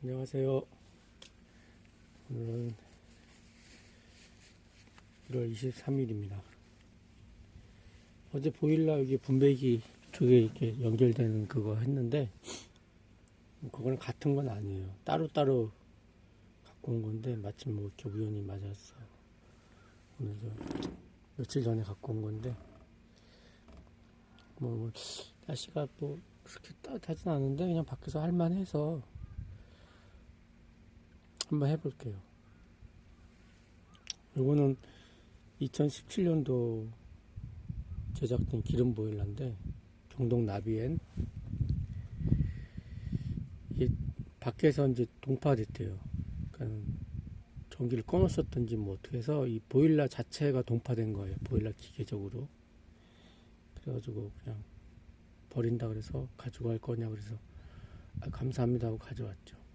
안녕하세요. 오늘은 1월 23일입니다. 어제 보일러 여기 분배기 쪽에 이렇게 연결되는 그거 했는데 그거는 같은 건 아니에요. 따로따로 갖고 온 건데 마침 뭐 이렇게 우연히 맞았어. 오늘 저 며칠 전에 갖고 온 건데 뭐 날씨가 뭐 그렇게 따뜻하진 않은데 그냥 밖에서 할만해서 한번 해볼게요. 요거는 2017년도 제작된 기름 보일러인데 경동 나비엔 이게 밖에서 이제 동파됐대요. 그러니까 전기를 꺼놓으셨던지 뭐 어떻게 해서 이 보일러 자체가 동파된 거예요. 보일러 기계적으로. 그래가지고 그냥 버린다 그래서 가지고 갈 거냐 그래서 아, 감사합니다 하고 가져왔죠.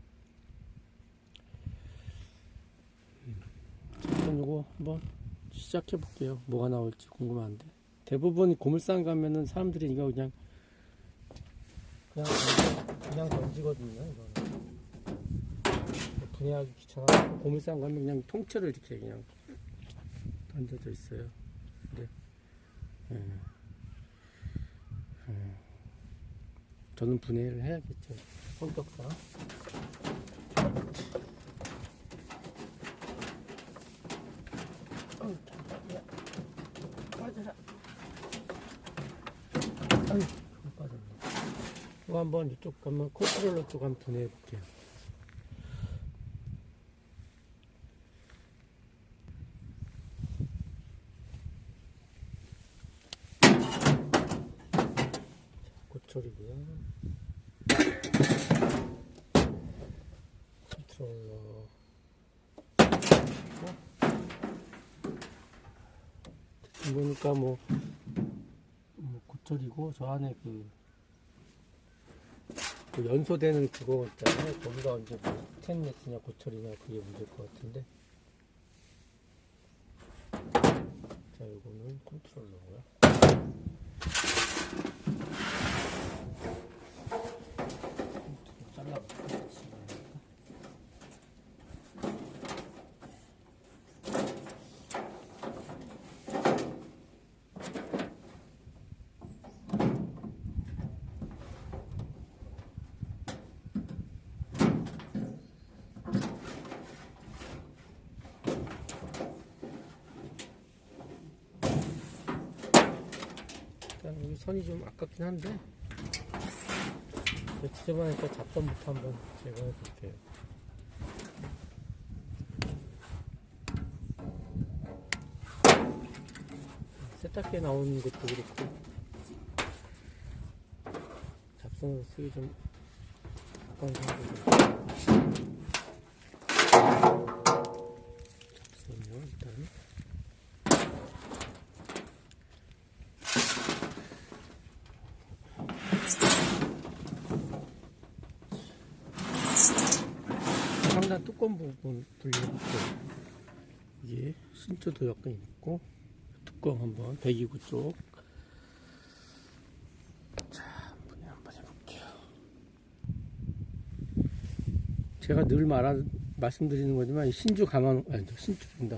일단 요거 한번 시작해 볼게요. 뭐가 나올지 궁금한데 대부분 고물상 가면은 사람들이 이거 그냥 그냥 던지, 그냥 던지거든요. 이거는 분해하기 귀찮아. 고물상 가면 그냥 통째로 이렇게 그냥 던져져 있어요. 근데 예. 예. 저는 분해를 해야겠죠. 성격상. 어우, 잠깐만. 빠져라. 아유, 그거 빠졌네. 이거 한번 이쪽 한번 컨트롤러 쪽 한번 분해해 볼게요. 고철이고요. 컨트롤러. 보니까 뭐, 뭐 고철이고 저 안에 그, 그 연소되는 그거 있잖아요. 거기가 이제 뭐 스테인레스냐 고철이냐 그게 문제일 것 같은데. 자, 요거는 컨트롤러고요. 일단 여기 선이 좀 아깝긴 한데. 지저분하니까 잡선부터 한번 제거해 볼게요. 세탁기에 나오는 것도 그렇고. 잡선으로 쓰기 좀 아까운 잡선요 일단 상단 뚜껑 부분 돌려볼게요. 이게 신조도 약간 있고 뚜껑 한번 배기구 쪽. 해볼게요. 제가 늘 말하 말씀드리는 거지만 이 신주 감아 아니 신주입니다.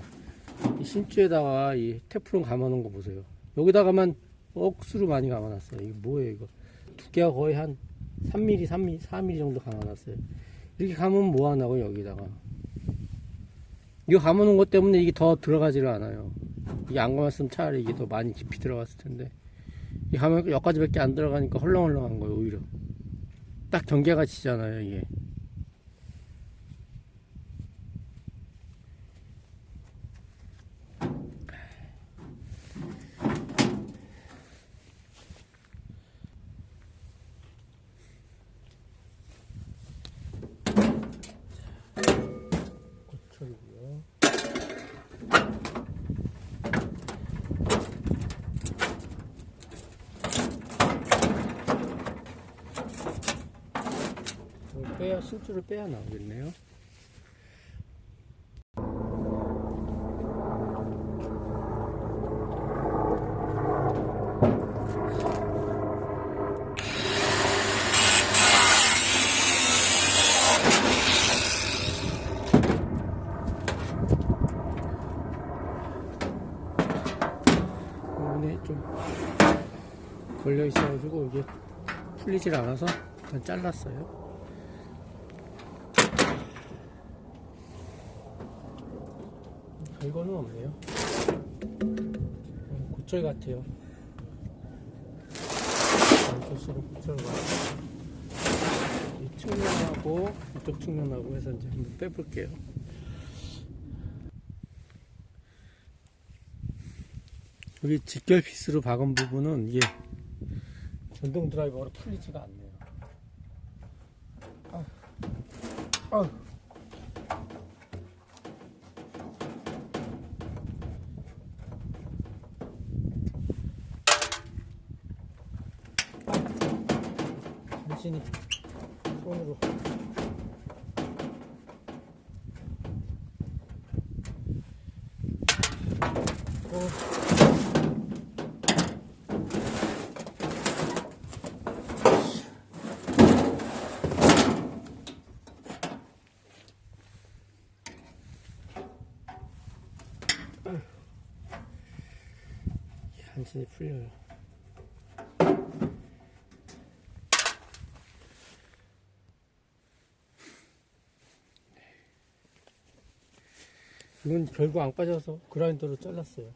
이 신주에다가 이 테프론 감아놓은 거 보세요. 여기다가만 억수로 많이 감아놨어요. 이게 뭐예요 이거? 두께가 거의 한 3mm, 3mm, 4mm 정도 감아놨어요. 이렇게 감으면 뭐하냐고 여기다가? 이거 감아놓은 것 때문에 이게 더 들어가지를 않아요. 이게 안 감았으면 차라리 이게 더 많이 깊이 들어갔을 텐데. 이 감으면 여기까지밖에 안 들어가니까 헐렁헐렁한 거예요 오히려. 딱 경계가 지잖아요 이게 실주를 빼야 나오겠네요 네, 좀 걸려 있어가지고 이게 풀리질 않아서 일단 잘랐어요. 별거는 없네요. 음, 고철 같아요. 연소실은 고철 같아요. 이 측면하고 이쪽 측면하고 해서 이제 한번 빼볼게요. 여기 직결 피스로 박은 부분은 이게 전동 드라이버로 풀리지가 않네요. 아, 아. 간신히 손으로 어. 간신히 풀려요. 이건 결국 안 빠져서 그라인더로 잘랐어요.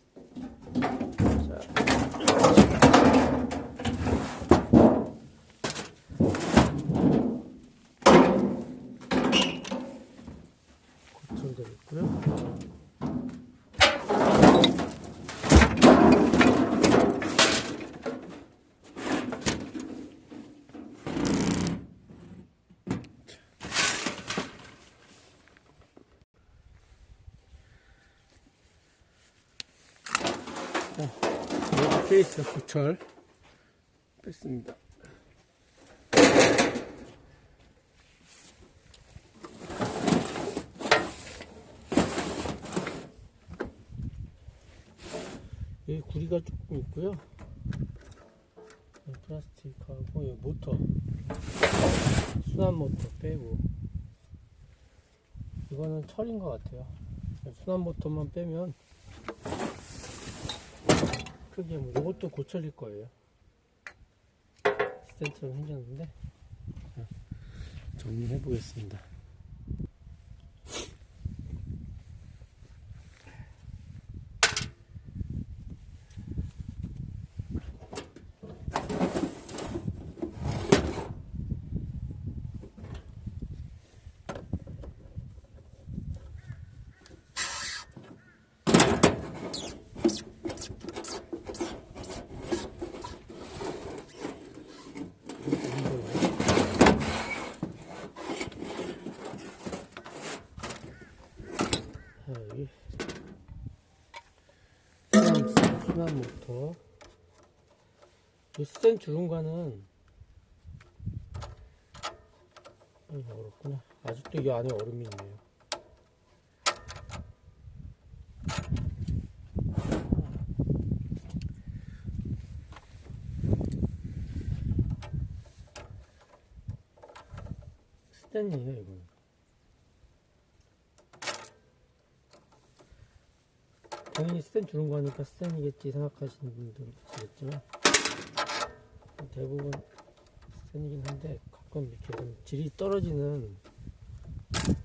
자. 고철도 있고요. 케이스 고철 뺐습니다. 여기 구리가 조금 있고요. 여기 플라스틱하고 여기 모터 순환 모터 빼고 이거는 철인 것 같아요. 순환 모터만 빼면 크게 뭐 이것도 고철일 거예요. 스탠처럼 생겼는데 자, 정리해 보겠습니다. 자, 여기 순환 모터 이 스텐 주름과는 아이고 어렵구나. 아직도 이 안에 얼음이 있네요. 스텐이에요 이거 당연히 스탠 주는 거니까 스탠이겠지 생각하시는 분들은 계시겠지만 대부분 스탠이긴 한데 가끔 이렇게 좀 질이 떨어지는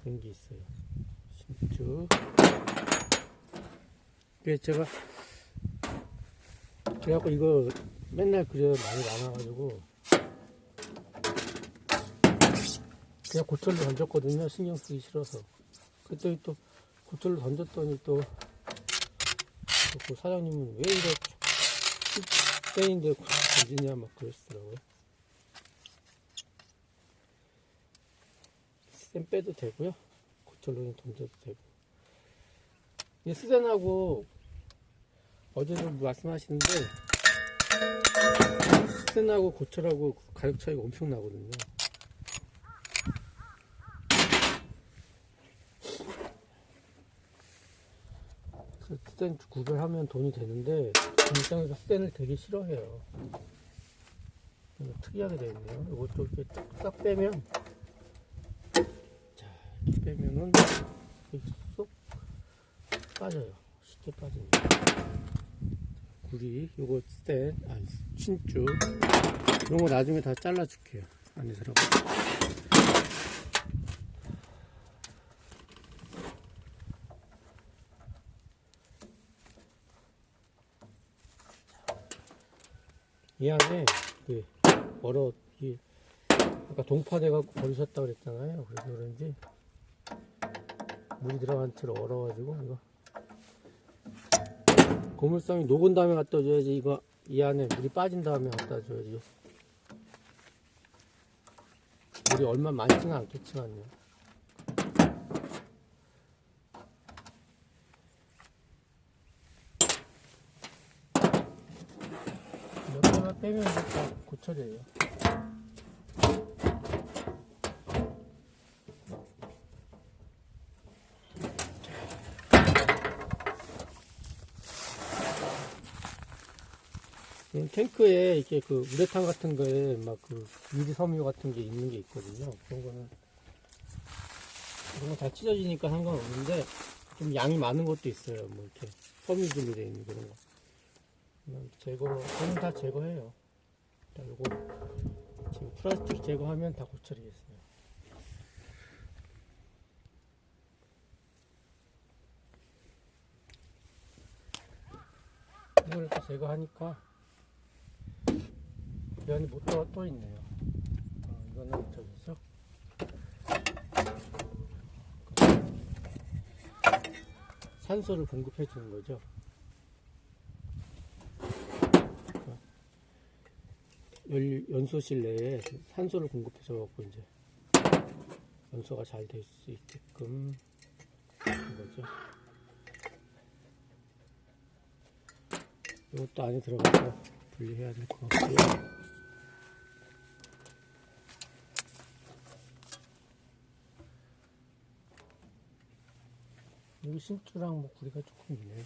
그런 게 있어요. 신축 그게 제가 그래갖고 이거 맨날 그려 많이 남아가지고 그냥 고철로 던졌거든요. 신경 쓰기 싫어서. 그랬더니 또 고철로 던졌더니 또 그 사장님은 왜 이렇게 때인데 던지냐 막 그러시더라고요. 스탠 빼도 되고요. 고철로는 던져도 되고. 이 스탠하고 어제도 말씀하시는데 스탠하고 고철하고 가격 차이가 엄청 나거든요. 그 스탠 구별하면 돈이 되는데 공장에서 스탠을 되게 싫어해요. 이거 특이하게 되어 있네요. 이것도 이렇게 딱, 딱 빼면 자 이렇게 빼면은 쏙 빠져요. 쉽게 빠집니다. 구리 요거 스탠 아니 신주 이런 거 나중에 다 잘라줄게요. 안에 들어가. 이 안에 그 얼어 이 아까 동파돼 갖고 버리셨다 그랬잖아요. 그래서 그런지 물이 들어간 채로 얼어가지고 이거 고물상이 녹은 다음에 갖다 줘야지 이거 이 안에 물이 빠진 다음에 갖다 줘야지 물이 얼마 많지는 않겠지만요 몇 개만 빼면 다 고쳐져요 이 탱크에 이렇게 그 우레탄 같은 거에 막 그 유리 섬유 같은 게 있는 게 있거든요. 그런 거는 그런 거 다 찢어지니까 상관없는데 좀 양이 많은 것도 있어요. 뭐 이렇게 섬유질로 되어 있는 그런 거. 그냥 제거, 저는 다 제거해요. 일단 요거 지금 플라스틱 제거하면 다 고쳐지겠어요. 이걸 이렇게 제거하니까 이 안에 모터가 또 있네요. 어, 이거는 저기죠. 산소를 공급해 주는 거죠. 연, 연소실 내에 산소를 공급해 줘 갖고 이제 연소가 잘 될 수 있게끔 하는 거죠. 이것도 안에 들어가서 분리해야 될 것 같고요. 여기 신주랑 뭐 구리가 조금 있네.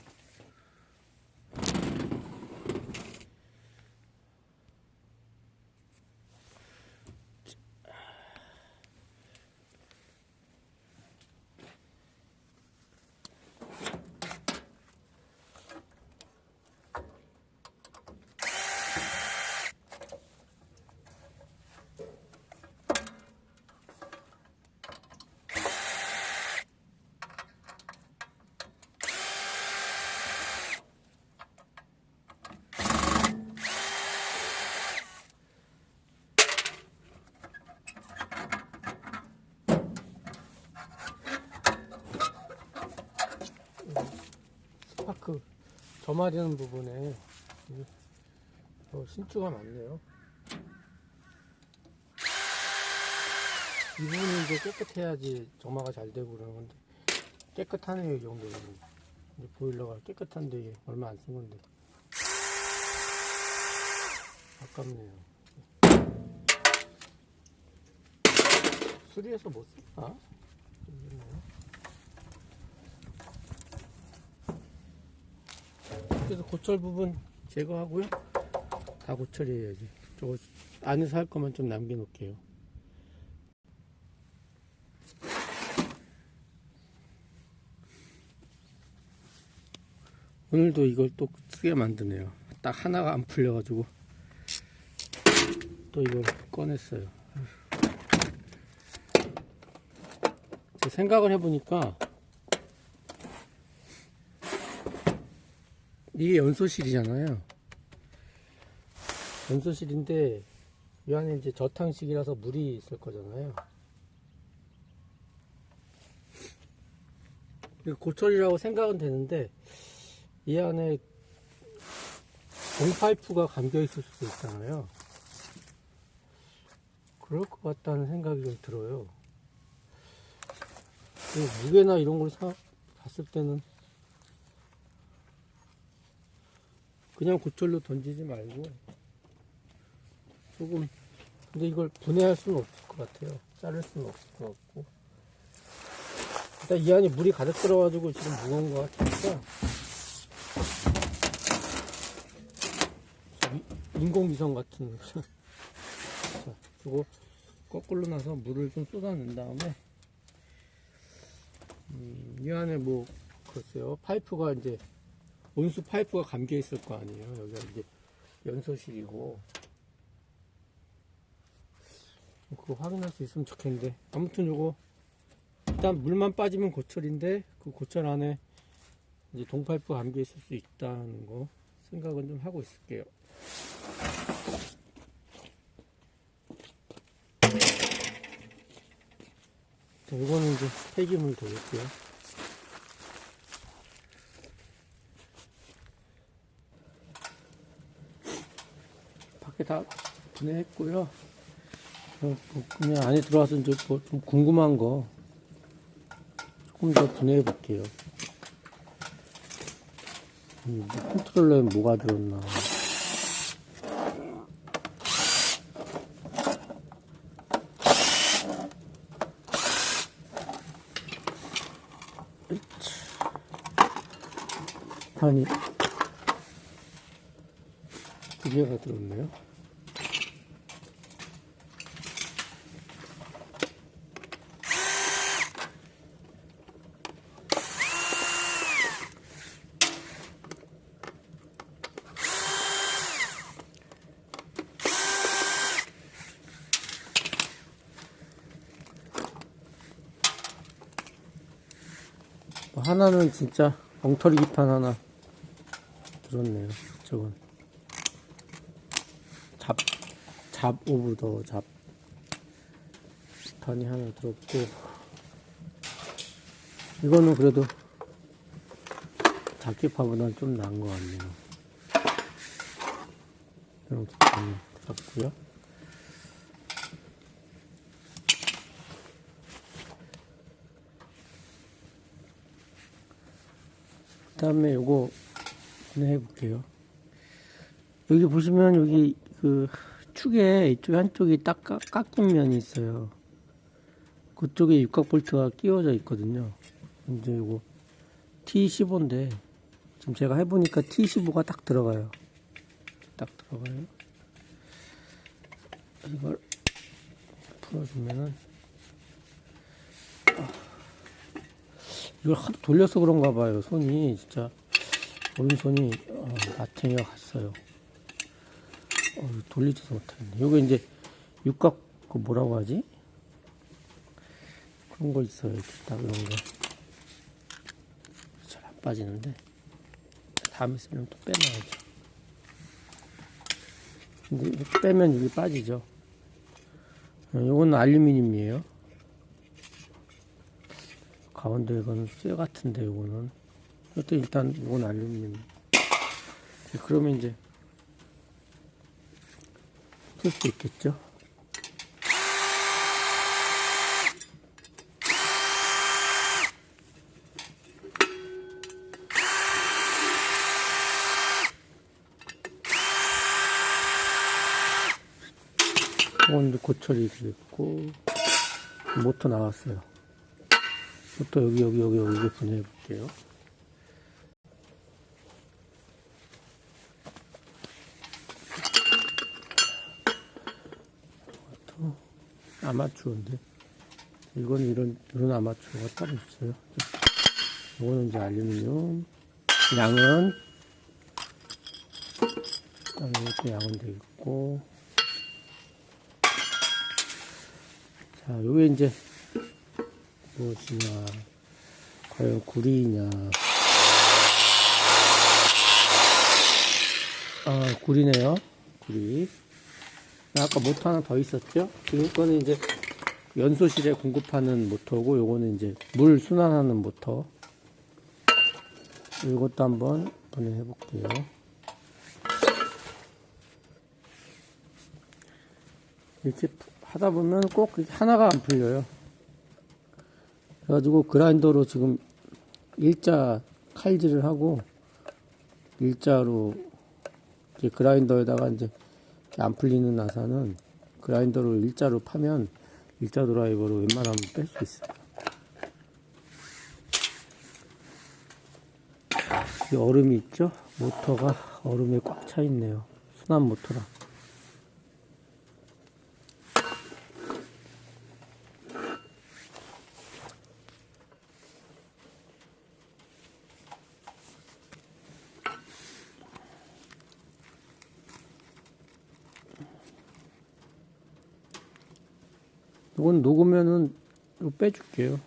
스파크 점화되는 부분에 신주가 많네요. 이 부분이 이제 깨끗해야지 점화가 잘 되고 그러는 건데 깨끗하네요 이 정도면 이제 보일러가 깨끗한데 이게 얼마 안 쓴 건데 아깝네요 수리해서 못 쓸까? 모르겠네요. 그래서 고철 부분 제거하고요. 다 고철해야지. 저거 안에서 할 거만 좀 남겨놓을게요. 오늘도 이걸 또 쓰게 만드네요. 딱 하나가 안 풀려가지고 또 이걸 꺼냈어요. 제 생각을 해보니까 이게 연소실이잖아요. 연소실인데 이 안에 이제 저탕식이라서 물이 있을 거잖아요. 고철이라고 생각은 되는데 이 안에 공파이프가 감겨 있을 수도 있잖아요. 그럴 것 같다는 생각이 좀 들어요. 그 무게나 이런 걸 사, 봤을 때는 그냥 고철로 던지지 말고 조금 근데 이걸 분해할 수는 없을 것 같아요. 자를 수는 없을 것 같고. 일단 이 안에 물이 가득 들어가지고 지금 무거운 것 같으니까. 인공위성 같은 자 이거 거꾸로 나서 물을 좀 쏟아낸 다음에 음, 이 안에 뭐 글쎄요 파이프가 이제 온수 파이프가 감겨 있을 거 아니에요. 여기가 이제 연소실이고 그거 확인할 수 있으면 좋겠는데 아무튼 요거 일단 물만 빠지면 고철인데 그 고철 안에 이제 동파이프 감겨 있을 수 있다는 거 생각은 좀 하고 있을게요. 자, 이거는 이제 폐기물 되겠고요. 다 분해했고요. 어, 뭐 그냥 안에 들어와서 이제 뭐좀 궁금한 거 조금 더 분해해 볼게요. 음, 컨트롤러에 뭐가 들었나. 아니, 두 개가 들었네요. 하나는 진짜 엉터리 기판 하나 들었네요. 저건 잡, 잡 오브 더 잡. 기판이 하나 들었고 이거는 그래도 잡기파보다는 좀 나은 것 같네요. 이런 기판이 들었고요. 다음에 요거 분해해 볼게요. 여기 보시면 여기 그 축에 이쪽 한쪽이 딱 깎- 깎인 면이 있어요. 그쪽에 육각 볼트가 끼워져 있거든요. 이제 요거 T15인데 지금 제가 해보니까 T15가 딱 들어가요. 딱 들어가요. 이걸 풀어주면은 이걸 하도 돌려서 그런가 봐요. 손이 진짜 오른손이 어, 마탱이가 갔어요. 어, 돌리지도 못하겠네. 요게 이제 육각 그 뭐라고 하지? 그런 거 있어요. 딱 이런 거. 잘 안 빠지는데 다음에 쓰면 또 빼놔야죠. 근데 빼면 이게 빠지죠. 어, 요거는 알루미늄이에요. 가운데 이거는 쇠 같은데 이거는. 이것도 일단 이건 알루미늄. 그러면 이제 쓸수 있겠죠? 이건 고철이 됐고 모터 나왔어요 또 여기 여기 여기 여기 분해해 볼게요. 또 아마추어인데 이건 이런 이런 아마추어가 따로 있어요. 이거는 이제 알루미늄 양은 이것도 양은 돼 있고 자 요게 이제 무엇이냐? 과연 구리냐? 아 구리네요. 구리. 아까 모터 하나 더 있었죠? 지금 거는 이제 연소실에 공급하는 모터고 요거는 이제 물 순환하는 모터. 이것도 한번 분해해 볼게요. 이렇게 하다 보면 꼭 하나가 안 풀려요 그래가지고 그라인더로 지금 일자 칼질을 하고 일자로 이제 그라인더에다가 이제 안 풀리는 나사는 그라인더로 일자로 파면 일자 드라이버로 웬만하면 뺄 수 있어요. 이 얼음이 있죠? 모터가 얼음에 꽉 차 있네요. 순환 모터라. 이건 녹으면은 이거 빼줄게요.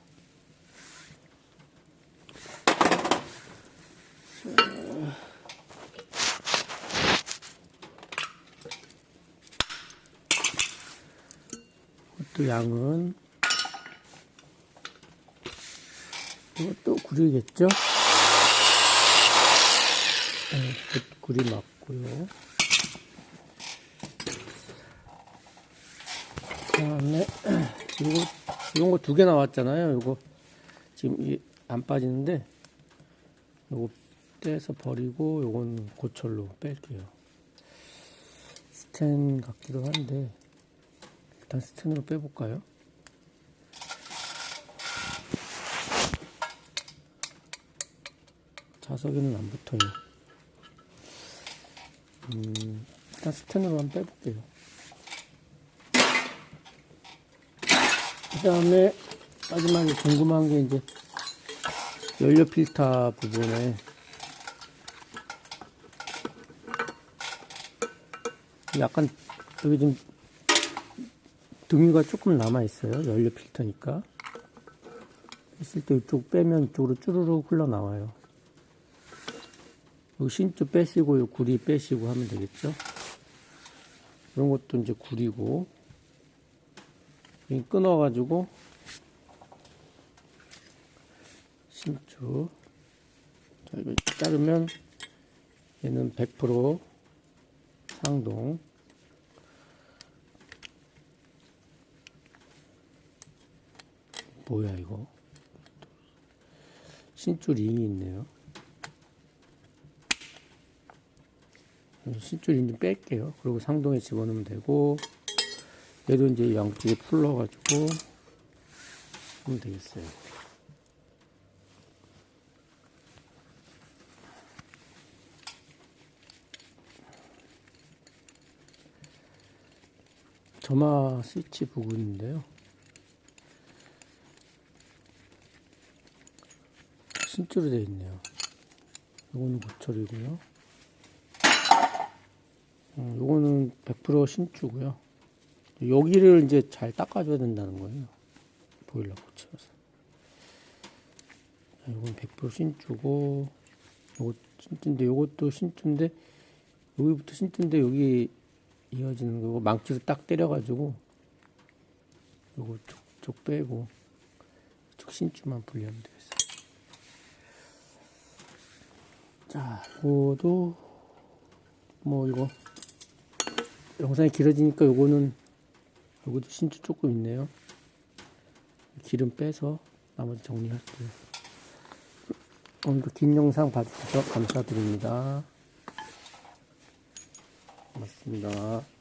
이것도 양은 이것도 구리겠죠? 네, 구리 맞고요. 그다음에 이거 이런 거 두 개 나왔잖아요. 이거 지금 이안 빠지는데 이거 떼서 버리고 요건 고철로 뺄게요. 스텐 같기도 한데 일단 스텐으로 빼볼까요? 자석에는 안 붙어요. 음, 일단 스텐으로 한번 빼볼게요. 그 다음에 마지막에 궁금한 게 이제 연료 필터 부분에 약간 여기 좀 등유가 조금 남아 있어요. 연료 필터니까 했을 때 이쪽 빼면 이쪽으로 쭈루룩 흘러나와요. 신주 빼시고 요 구리 빼시고 하면 되겠죠. 이런 것도 이제 구리고 이 끊어가지고 신주. 자 이거 자르면 얘는 100% 상동. 뭐야 이거? 신줄 링이 있네요. 신줄 링좀 뺄게요. 그리고 상동에 집어넣으면 되고 얘도 이제 양쪽에 풀러가지고 하면 되겠어요 점화 스위치 부분인데요. 신주로 되어 있네요. 요거는 고철이고요. 음, 요거는 100% 신주고요. 여기를 이제 잘 닦아줘야 된다는 거예요. 보일러 고쳐서. 자, 요건 100% 신주고, 요거 신주인데, 요것도 신주인데, 여기부터 신주인데, 여기 이어지는 거고 망치로 딱 때려가지고 요거 쪽 쪽 빼고 쪽 신주만 분리하면 되겠어요. 자, 이거도 뭐 이거 영상이 길어지니까 요거는 요것도 신주 조금 있네요. 기름 빼서 나머지 정리할게요. 오늘도 긴 영상 봐주셔서 감사드립니다. 고맙습니다.